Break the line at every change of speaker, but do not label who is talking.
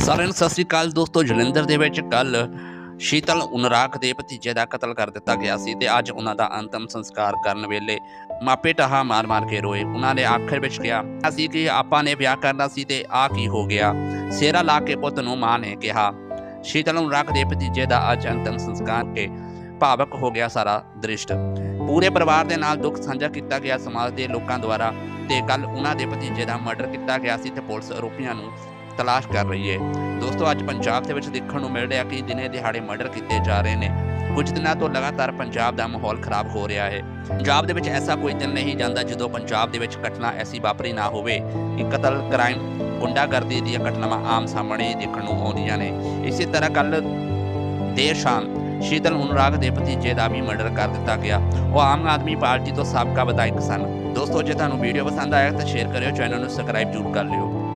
ਸਾਰਿਆਂ ਨੂੰ ਸਤਿ ਸ੍ਰੀ ਅਕਾਲ ਦੋਸਤੋ, ਜਲੰਧਰ ਦੇ ਵਿੱਚ ਕੱਲ ਸ਼ੀਤਲ ਉਨਰਾਕ ਦੇ ਭਤੀਜੇ ਦਾ ਕਤਲ ਕਰ ਦਿੱਤਾ ਗਿਆ ਸੀ ਤੇ ਅੱਜ ਉਹਨਾਂ ਦਾ ਅੰਤਮ ਸੰਸਕਾਰ ਕਰਨ ਵੇਲੇ ਮਾਪੇ ਟਹਾ ਮਾਰ ਮਾਰ ਕੇ ਰੋਏ। ਉਹਨਾਂ ਨੇ ਆਖਰ ਵਿੱਚ ਕਿਹਾ ਅਸੀਂ ਕਿ ਆਪਾਂ ਨੇ ਵਿਆਹ ਕਰਨਾ ਸੀ ਤੇ ਆ ਕੀ ਹੋ ਗਿਆ? ਸੇਰਾ ਲਾ ਕੇ ਪੁੱਤ ਨੂੰ ਮਾਂ ਨੇ ਕਿਹਾ। ਸ਼ੀਤਲ ਉਨਰਾਕ ਦੇ ਭਤੀਜੇ ਦਾ ਅੱਜ ਅੰਤਮ ਸੰਸਕਾਰ ਕੇ ਭਾਵਕ ਹੋ ਗਿਆ ਸਾਰਾ ਦ੍ਰਿਸ਼ਟ। ਪੂਰੇ ਪਰਿਵਾਰ ਦੇ ਨਾਲ ਦੁੱਖ ਸਾਂਝਾ ਕੀਤਾ ਗਿਆ, ਸਮਾਜ ਦੇ ਲੋਕਾਂ ਦੁਆਰਾ ਤੇ ਕੱਲ ਉਹਨਾਂ ਦੇ ਭਤੀਜੇ ਦਾ ਮਰਡਰ ਕੀਤਾ ਗਿਆ ਸੀ ਤੇ ਪੁਲਿਸ ਆਰੋਪੀਆਂ ਨੂੰ ਤਲਾਸ਼ ਕਰ ਰਹੀ ਹੈ ਦੋਸਤੋ, ਅੱਜ ਪੰਜਾਬ ਦੇ ਵਿੱਚ ਦੇਖਣ ਨੂੰ ਮਿਲ ਰਿਹਾ ਕਿ ਦਿਨੇ ਦਿਹਾੜੇ ਮਰਡਰ ਕੀਤੇ ਜਾ ਰਹੇ ਨੇ। ਕੁਝ ਦਿਨਾਂ ਤੋਂ ਲਗਾਤਾਰ ਪੰਜਾਬ ਦਾ ਮਾਹੌਲ ਖਰਾਬ ਹੋ ਰਿਹਾ ਹੈ। ਪੰਜਾਬ ਦੇ ਵਿੱਚ ਐਸਾ ਕੋਈ ਦਿਨ ਨਹੀਂ ਜਾਂਦਾ ਜਦੋਂ ਪੰਜਾਬ ਦੇ ਵਿੱਚ ਘਟਨਾ ਐਸੀ ਵਾਪਰੀ ਨਾ ਹੋਵੇ। ਕਿ ਕਤਲ, ਕ੍ਰਾਈਮ, ਗੁੰਡਾਗਰਦੀ ਦੀਆਂ ਘਟਨਾਵਾਂ ਆਮ ਸਾਹਮਣੇ ਦੇਖਣ ਨੂੰ ਆਉਂਦੀਆਂ ਨੇ। ਇਸੇ ਤਰ੍ਹਾਂ ਕੱਲ ਦੇਰ ਸ਼ਾਮ ਸ਼ੀਤਲ ਅਨੁਰਾਗ ਦੇ ਭਤੀਜੇ ਦਾ ਵੀ ਮਰਡਰ ਕਰ ਦਿੱਤਾ ਗਿਆ। ਉਹ ਆਮ ਆਦਮੀ ਪਾਰਟੀ ਤੋਂ ਸਾਬਕਾ ਵਿਧਾਇਕ ਸਨ। ਦੋਸਤੋ, ਜੇ ਤੁਹਾਨੂੰ ਵੀਡੀਓ ਪਸੰਦ ਆਇਆ ਤਾਂ ਸ਼ੇਅਰ ਕਰਿਓ ਚੈਨਲ ਨੂੰ ਸਬਸਕ੍ਰਾਈਬ ਜ਼ਰੂਰ ਕਰ ਲਿਓ।